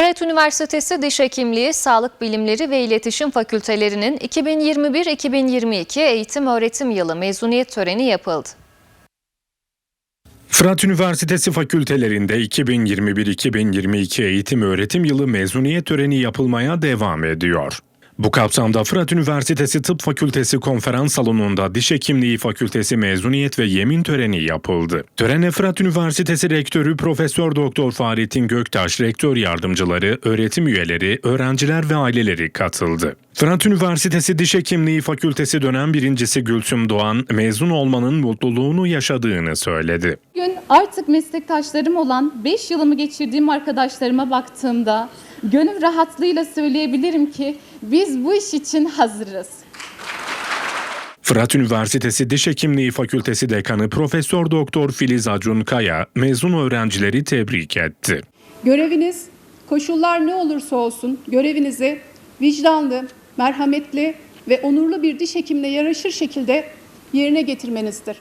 Fırat Üniversitesi Diş Hekimliği, Sağlık Bilimleri ve İletişim Fakültelerinin 2021-2022 eğitim öğretim yılı mezuniyet töreni yapıldı. Fırat Üniversitesi fakültelerinde 2021-2022 eğitim öğretim yılı mezuniyet töreni yapılmaya devam ediyor. Bu kapsamda Fırat Üniversitesi Tıp Fakültesi konferans salonunda Diş Hekimliği Fakültesi mezuniyet ve yemin töreni yapıldı. Törene Fırat Üniversitesi Rektörü Profesör Doktor Fahrettin Göktaş, rektör yardımcıları, öğretim üyeleri, öğrenciler ve aileleri katıldı. Fırat Üniversitesi Diş Hekimliği Fakültesi dönem birincisi Gülsüm Doğan, mezun olmanın mutluluğunu yaşadığını söyledi. Bugün artık meslektaşlarım olan 5 yılımı geçirdiğim arkadaşlarıma baktığımda gönül rahatlığıyla söyleyebilirim ki biz bu iş için hazırız. Fırat Üniversitesi Diş Hekimliği Fakültesi Dekanı Profesör Doktor Filiz Acun Kaya mezun öğrencileri tebrik etti. Göreviniz koşullar ne olursa olsun görevinizi vicdanlı, merhametli ve onurlu bir diş hekimine yaraşır şekilde yerine getirmenizdir.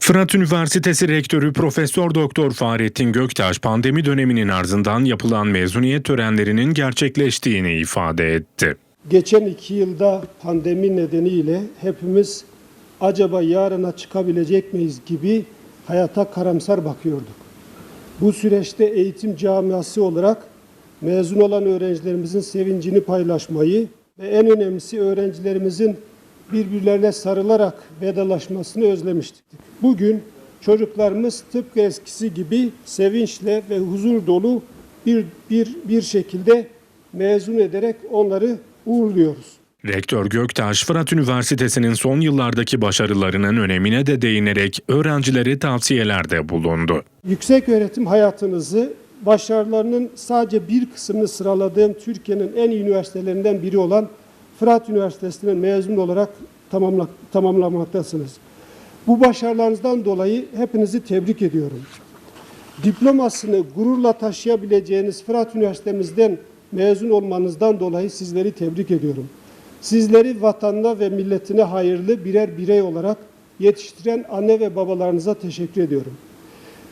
Fırat Üniversitesi Rektörü Profesör Doktor Fahrettin Göktaş pandemi döneminin ardından yapılan mezuniyet törenlerinin gerçekleştiğini ifade etti. Geçen iki yılda pandemi nedeniyle hepimiz acaba yarına çıkabilecek miyiz gibi hayata karamsar bakıyorduk. Bu süreçte eğitim camiası olarak mezun olan öğrencilerimizin sevincini paylaşmayı ve en önemlisi öğrencilerimizin birbirlerine sarılarak vedalaşmasını özlemiştik. Bugün çocuklarımız tıpkı eskisi gibi sevinçle ve huzur dolu bir, bir, bir şekilde mezun ederek onları uğurluyoruz. Rektör Göktaş, Fırat Üniversitesi'nin son yıllardaki başarılarının önemine de değinerek öğrencilere tavsiyelerde bulundu. Yüksek öğretim hayatınızı başarılarının sadece bir kısmını sıraladığım Türkiye'nin en iyi üniversitelerinden biri olan Fırat Üniversitesi'nden mezun olarak tamamla, tamamlamaktasınız. Bu başarılarınızdan dolayı hepinizi tebrik ediyorum. Diplomasını gururla taşıyabileceğiniz Fırat Üniversitemizden mezun olmanızdan dolayı sizleri tebrik ediyorum. Sizleri vatanına ve milletine hayırlı birer birey olarak yetiştiren anne ve babalarınıza teşekkür ediyorum.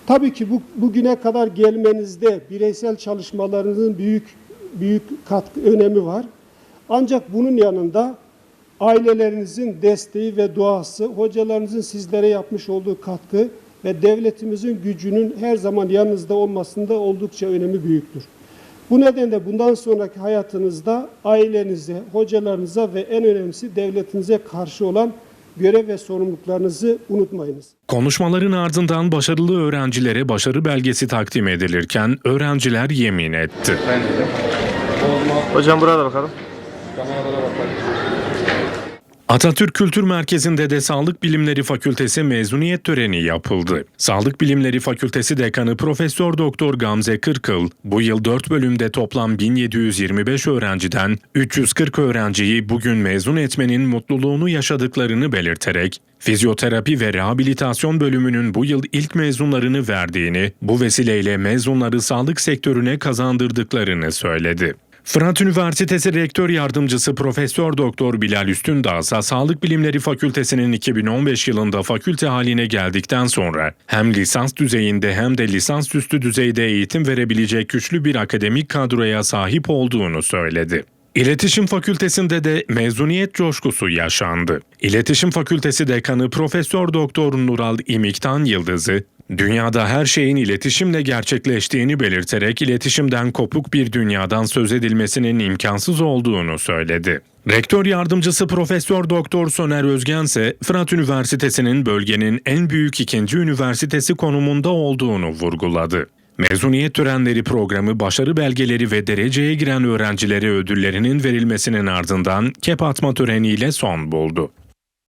Tabii ki bu, bugüne kadar gelmenizde bireysel çalışmalarınızın büyük büyük katkı önemi var. Ancak bunun yanında ailelerinizin desteği ve duası, hocalarınızın sizlere yapmış olduğu katkı ve devletimizin gücünün her zaman yanınızda olmasında oldukça önemi büyüktür. Bu nedenle bundan sonraki hayatınızda ailenize, hocalarınıza ve en önemlisi devletinize karşı olan görev ve sorumluluklarınızı unutmayınız. Konuşmaların ardından başarılı öğrencilere başarı belgesi takdim edilirken öğrenciler yemin etti. Hocam burada bakalım. Atatürk Kültür Merkezi'nde de Sağlık Bilimleri Fakültesi mezuniyet töreni yapıldı. Sağlık Bilimleri Fakültesi Dekanı Profesör Doktor Gamze Kırkıl, bu yıl 4 bölümde toplam 1725 öğrenciden 340 öğrenciyi bugün mezun etmenin mutluluğunu yaşadıklarını belirterek, fizyoterapi ve rehabilitasyon bölümünün bu yıl ilk mezunlarını verdiğini, bu vesileyle mezunları sağlık sektörüne kazandırdıklarını söyledi. Fırat Üniversitesi Rektör Yardımcısı Profesör Doktor Bilal Üstündağ ise Sağlık Bilimleri Fakültesinin 2015 yılında fakülte haline geldikten sonra hem lisans düzeyinde hem de lisansüstü düzeyde eğitim verebilecek güçlü bir akademik kadroya sahip olduğunu söyledi. İletişim Fakültesinde de mezuniyet coşkusu yaşandı. İletişim Fakültesi Dekanı Profesör Doktor Nural İmiktan Yıldız'ı dünyada her şeyin iletişimle gerçekleştiğini belirterek iletişimden kopuk bir dünyadan söz edilmesinin imkansız olduğunu söyledi. Rektör yardımcısı Profesör Doktor Soner Özgen ise Fırat Üniversitesi'nin bölgenin en büyük ikinci üniversitesi konumunda olduğunu vurguladı. Mezuniyet törenleri programı başarı belgeleri ve dereceye giren öğrencilere ödüllerinin verilmesinin ardından kep atma töreniyle son buldu.